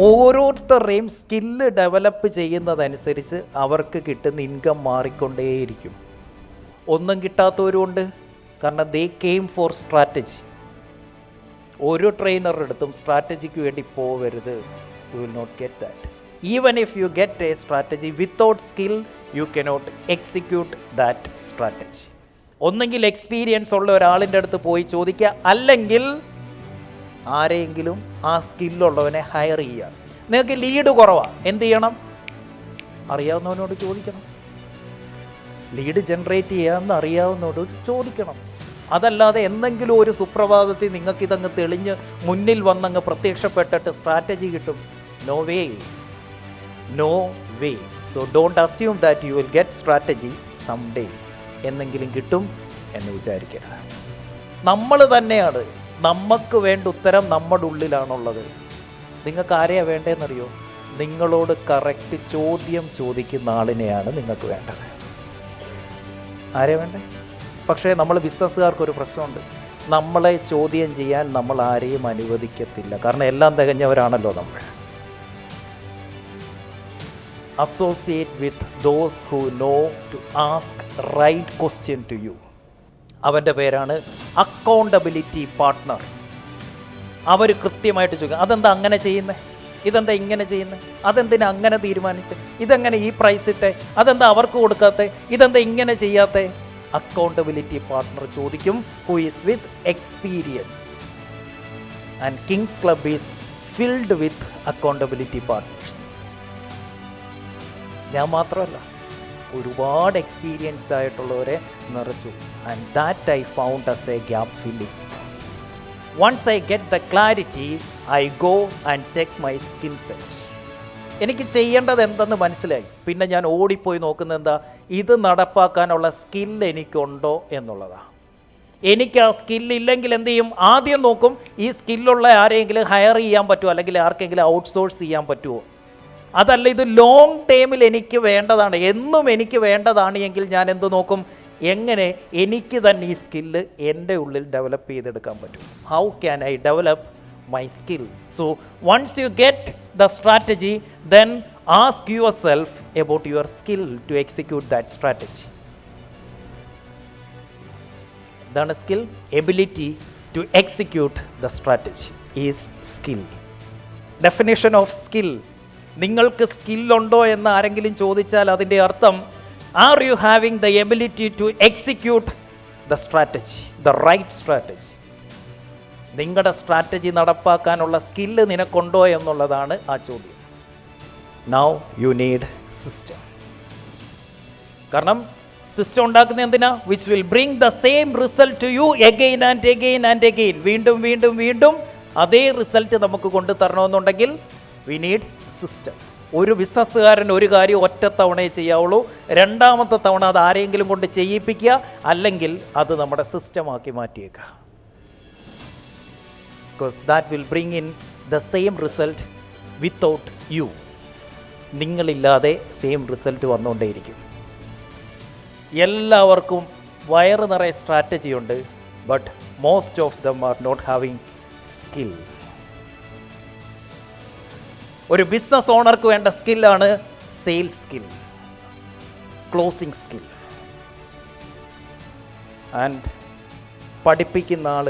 ഓരോരുത്തരുടെയും skill develop ചെയ്യുന്നതനുസരിച്ച് അവർക്ക് കിട്ടുന്ന ഇൻകം മാറിക്കൊണ്ടേയിരിക്കും. ഒന്നും കിട്ടാത്തവരുമുണ്ട്. കാരണം ദേ കെയിം ഫോർ സ്ട്രാറ്റജി ഓരോ ട്രെയിനറുടെ അടുത്തും സ്ട്രാറ്റജിക്ക് വേണ്ടി പോവരുത്. You will not get that even if you get a strategy without skill you cannot execute that strategy ഒന്നെങ്കിൽ എക്സ്പീരിയൻസ് ഉള്ള ഒരാളിന്റെ അടുത്ത് പോയി ചോദിക്കുക. അല്ലെങ്കിൽ ആരെയെങ്കിലും ആ സ്കില്ലുള്ളവനെ ഹയർ ചെയ്യുക. നിങ്ങൾക്ക് ലീഡ് കുറവാണ് എന്ത് ചെയ്യണം? അറിയാവുന്നവനോട് ചോദിക്കണം. ലീഡ് ജനറേറ്റ് ചെയ്യാമെന്ന് അറിയാവുന്നവരോട് ചോദിക്കണം. അതല്ലാതെ എന്തെങ്കിലും ഒരു സുപ്രഭാതത്തിൽ നിങ്ങൾക്ക് ഇതങ്ങ് തെളിഞ്ഞ് മുന്നിൽ വന്നങ്ങ് പ്രത്യക്ഷപ്പെട്ടിട്ട് സ്ട്രാറ്റജി കിട്ടും. No way no way so don't assume that you will get strategy some day എന്നെങ്കിലും കിട്ടും എന്ന് വിചാരിക്കരുത്. നമ്മൾ തന്നെയാണ് നമുക്ക് വേണ്ട ഉത്തരം നമ്മുടെ ഉള്ളിലാണുള്ളത്. നിങ്ങൾക്ക് ആരെയാ വേണ്ടതെന്നറിയോ? നിങ്ങളോട് കറക്റ്റ് ചോദ്യം ചോദിക്കുന്ന ആളിനെയാണ് നിങ്ങൾക്ക് വേണ്ടത്. ആരെയാ വേണ്ടേ? പക്ഷേ നമ്മൾ ബിസിനസ്സുകാർക്കൊരു പ്രശ്നമുണ്ട്. നമ്മളെ ചോദ്യം ചെയ്യാൻ നമ്മൾ ആരെയും അനുവദിക്കത്തില്ല. കാരണം എല്ലാം തികഞ്ഞവരാണല്ലോ നമ്മൾ. Associate with those who know to ask right question to you അവന്റെ പേരാണ് അക്കൗണ്ടബിലിറ്റി പാർട്ട്ണർ അവർ കൃത്യമായിട്ട് ചോദിക്കും അതെന്താ അങ്ങനെ ചെയ്യുന്നത് ഇതെന്താ ഇങ്ങനെ ചെയ്യുന്നത് അതെന്തിനാ അങ്ങനെ തീരുമാനിച്ച്? ഇതെങ്ങനെ ഈ പ്രൈസ് ഇട്ടേ? അതെന്താ അവർക്ക് കൊടുക്കാത്ത? ഇതെന്താ ഇങ്ങനെ ചെയ്യാത്ത? അക്കൗണ്ടബിലിറ്റി പാർട്ട്ണർ ചോദിക്കും who is with experience and kings club is filled with accountability partners ഞാൻ മാത്രമല്ല ഒരുപാട് എക്സ്പീരിയൻസ്ഡ് ആയിട്ടുള്ളവരെ നിറച്ചു. And that I found as a gap filling once I get the clarity I go and check my skill set എനിക്ക് ചെയ്യേണ്ടത് എന്തെന്ന് മനസ്സിലായി. പിന്നെ ഞാൻ ഓടിപ്പോയി നോക്കുന്നത് എന്താ? ഇത് നടപ്പാക്കാനുള്ള സ്കിൽ എനിക്കുണ്ടോ എന്നുള്ളതാണ് എനിക്ക് ആ സ്കില്ലില്ലെങ്കിൽ എന്ത് ചെയ്യും? ആദ്യം നോക്കും ഈ സ്കില്ലുള്ള ആരെങ്കിലും ഹയർ ചെയ്യാൻ പറ്റുമോ? അല്ലെങ്കിൽ ആർക്കെങ്കിലും ഔട്ട്സോഴ്സ് ചെയ്യാൻ പറ്റുമോ? അതല്ല ഇത് ലോങ് ടേമിൽ എനിക്ക് വേണ്ടതാണ്. എന്നും എനിക്ക് വേണ്ടതാണ് എങ്കിൽ ഞാൻ എന്ത് നോക്കും? എങ്ങനെ എനിക്ക് തന്നെ ഈ സ്കില്ല് എന്റെ ഉള്ളിൽ ഡെവലപ്പ് ചെയ്തെടുക്കാൻ പറ്റും. How can I develop my skill so once you get the strategy then ask yourself about your skill to execute that strategy എന്താണ് skill ability to execute the strategy is skill definition of skill നിങ്ങൾക്ക് സ്കില്ലുണ്ടോ എന്ന് ആരെങ്കിലും ചോദിച്ചാൽ അതിന്റെ അർത്ഥം are you having the ability to execute the strategy the right strategy നിങ്ങളുടെ സ്ട്രാറ്റജി നടപ്പാക്കാനുള്ള സ്കില്ല് നിനക്കുണ്ടോ എന്നുള്ളതാണ് ആ ചോദ്യം. നൗ യു നീഡ് സിസ്റ്റം കാരണം സിസ്റ്റം ഉണ്ടാക്കുന്ന എന്തിനാ? Which will bring the same result to you again and again and again വീണ്ടും വീണ്ടും വീണ്ടും അതേ റിസൾട്ട് നമുക്ക് കൊണ്ടു തരണമെന്നുണ്ടെങ്കിൽ വി നീഡ് സിസ്റ്റം ഒരു ബിസിനസ്സുകാരൻ ഒരു കാര്യം ഒറ്റ തവണയെ ചെയ്യാവുള്ളൂ. രണ്ടാമത്തെ തവണ അത് ആരെങ്കിലും കൊണ്ട് ചെയ്യിപ്പിക്കുക അല്ലെങ്കിൽ അത് നമ്മുടെ സിസ്റ്റമാക്കി മാറ്റിയേക്കുക. Because that will bring in the same result without you നിങ്ങളില്ലാതെ same result വന്നുകൊണ്ടേയിരിക്കും. എല്ലാവർക്കും വയറ് നിറയെ സ്ട്രാറ്റജി ഉണ്ട് but most of them are not having skill ഒരു ബിസിനസ് ഓണർക്ക് വേണ്ട സ്കില്ലാണ് sales skill closing skill and പഠിപ്പിക്കുന്ന ആൾ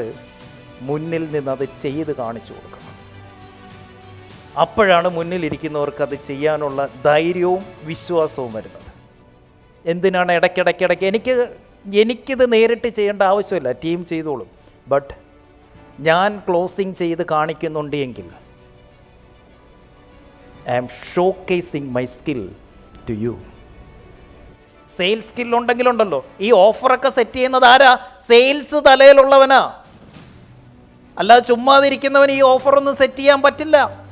മുന്നിൽ നിന്ന് അത് ചെയ്ത് കാണിച്ചു കൊടുക്കണം. അപ്പോഴാണ് മുന്നിലിരിക്കുന്നവർക്ക് അത് ചെയ്യാനുള്ള ധൈര്യവും വിശ്വാസവും വരുന്നത്. എന്തിനാണ് ഇടയ്ക്കിടയ്ക്കിടയ്ക്ക് എനിക്ക് എനിക്കിത് നേരിട്ട് ചെയ്യേണ്ട ആവശ്യമില്ല ടീം ചെയ്തോളും. ബട്ട് ഞാൻ ക്ലോസിങ് ചെയ്ത് കാണിക്കുന്നുണ്ട് എങ്കിൽ I'm showcasing my skill to you sales skill ഉണ്ടെങ്കിലുണ്ടല്ലോ. ഈ ഓഫറൊക്കെ സെറ്റ് ചെയ്യുന്നത് ആരാ? സെയിൽസ് തലയിലുള്ളവനാ. അല്ലാതെ ചുമ്മാതിരിക്കുന്നവന് ഈ ഓഫറൊന്നും സെറ്റ് ചെയ്യാൻ പറ്റില്ല.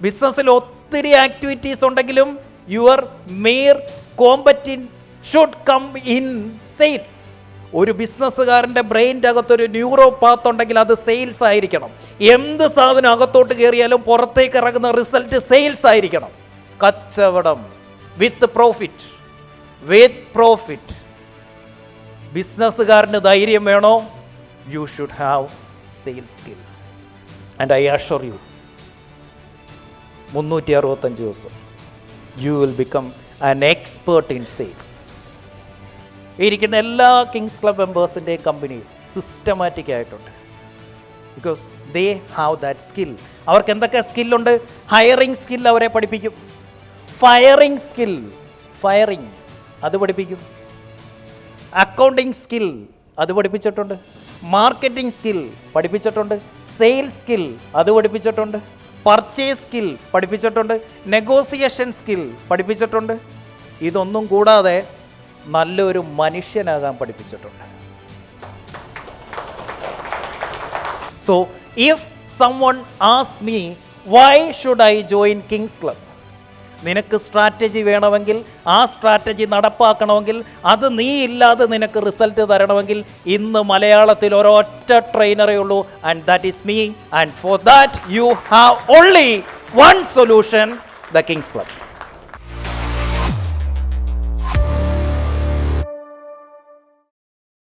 ബിസിനസ്സിൽ ഒത്തിരി ആക്ടിവിറ്റീസ് ഉണ്ടെങ്കിലും your major competence should come in sales ഒരു ബിസിനസ്സുകാരന്റെ ബ്രെയിന്റെ അകത്തൊരു ന്യൂറോ പാത്ത് ഉണ്ടെങ്കിൽ അത് സെയിൽസ് ആയിരിക്കണം. എന്ത് സാധനം അകത്തോട്ട് കയറിയാലും പുറത്തേക്ക് ഇറങ്ങുന്ന റിസൾട്ട് സെയിൽസ് ആയിരിക്കണം. കച്ചവടം വിത്ത് പ്രോഫിറ്റ് വിത്ത് പ്രോഫിറ്റ് ബിസിനസ്സുകാരന് ധൈര്യം വേണോ? You should have sales skill and I assure you മുന്നൂറ്റി അറുപത്തഞ്ച് ദിവസം you will become an expert in sales ഇരിക്കുന്ന എല്ലാ കിങ്സ് ക്ലബ് മെമ്പേഴ്സിന്റെയും കമ്പനി സിസ്റ്റമാറ്റിക് ആയിട്ടുണ്ട്. Because they have that skill അവർക്ക് എന്തൊക്കെ സ്കില്ലുണ്ട് ഹയറിംഗ് സ്കിൽ അവരെ പഠിപ്പിക്കും. ഫയറിംഗ് സ്കിൽ ഫയറിംഗ് അത് പഠിപ്പിക്കും. അക്കൗണ്ടിങ് സ്കിൽ അത് പഠിപ്പിച്ചിട്ടുണ്ട്. മാർക്കറ്റിംഗ് സ്കിൽ പഠിപ്പിച്ചിട്ടുണ്ട്. സെയിൽസ് സ്കിൽ അത് പഠിപ്പിച്ചിട്ടുണ്ട്. പർച്ചേസ് സ്കിൽ പഠിപ്പിച്ചിട്ടുണ്ട്. നെഗോസിയേഷൻ സ്കിൽ പഠിപ്പിച്ചിട്ടുണ്ട്. ഇതൊന്നും കൂടാതെ നല്ലൊരു മനുഷ്യനാകാൻ പഠിപ്പിച്ചിട്ടുണ്ട്. So if someone ask me why should I join Kings Club നിനക്ക് സ്ട്രാറ്റജി വേണമെങ്കിൽ ആ സ്ട്രാറ്റജി നടപ്പാക്കണമെങ്കിൽ അത് നീ ഇല്ലാതെ നിനക്ക് റിസൾട്ട് തരണമെങ്കിൽ ഇന്ന് മലയാളത്തിൽ ഒരൊറ്റ ട്രെയിനറേ ഉള്ളൂ. And that is me and for that you have only one solution the Kings Club